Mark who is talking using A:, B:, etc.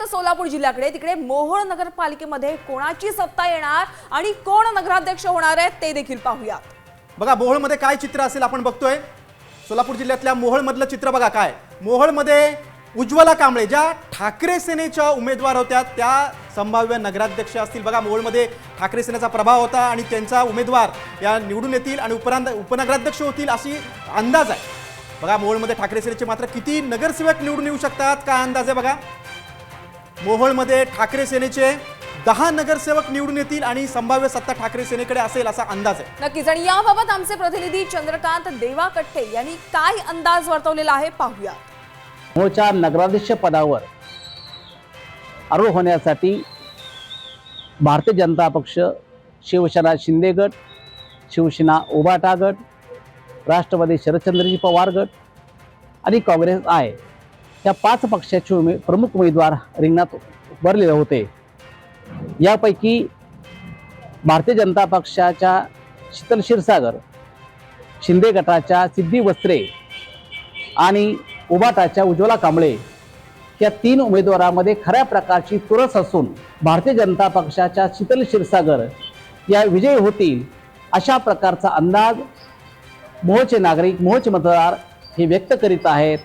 A: आता सोलापूर जिल्ह्याकडे. तिकडे मोहोळ नगरपालिकेमध्ये कोणाची सत्ता येणार आणि कोण नगराध्यक्ष होणार आहेत ते देखील पाहूयात.
B: बघा मोहोळमध्ये काय चित्र असेल आपण बघतोय. सोलापूर जिल्ह्यातल्या मोहोळमधलं चित्र बघा काय. मोहोळमध्ये उज्ज्वला कांबळे ज्या ठाकरे सेनेच्या उमेदवार होत्या त्या संभाव्य नगराध्यक्ष असतील. बघा मोहोळमध्ये ठाकरे सेनेचा प्रभाव होता आणि त्यांचा उमेदवार या निवडून येतील आणि उपरांत उपनगराध्यक्ष होतील अशी अंदाज आहे. बघा मोहोळमध्ये ठाकरे सेनेचे मात्र किती नगरसेवक निवडून येऊ शकतात? काय अंदाज आहे बघा? मोहोळमध्ये ठाकरे सेनेचे दहा नगरसेवक निवडून येतील आणि संभाव्य सत्ता ठाकरे सेनेकडे असेल असा अंदाज आहे.
A: नक्कीच. आणि याबाबत आमचे प्रतिनिधी चंद्रकांत देवाकट्टे यांनी काय अंदाज वर्तवलेला आहे पाहूयात
C: मोच्या नगराध्यक्ष पदावर आरूढ होण्यासाठी भारतीय जनता पक्ष शिवसेना शिंदे गट शिवसेना उबाटा गट राष्ट्रवादी शरदचंद्रजी पवार गट आणि काँग्रेस आहे. या पाच पक्षाचे उमे प्रमुख उमेदवार रिंगणात उभारलेले होते. यापैकी भारतीय जनता पक्षाच्या शीतल क्षीरसागर शिंदे गटाच्या सिद्धी वस्त्रे आणि उबाटाच्या उज्ज्वला कांबळे या तीन उमेदवारामध्ये खऱ्या प्रकारची तुरस असून भारतीय जनता पक्षाच्या शीतल क्षीरसागर या विजयी होतील अशा प्रकारचा अंदाज मोहचे नागरिक मोहचे मतदार हे व्यक्त करीत आहेत.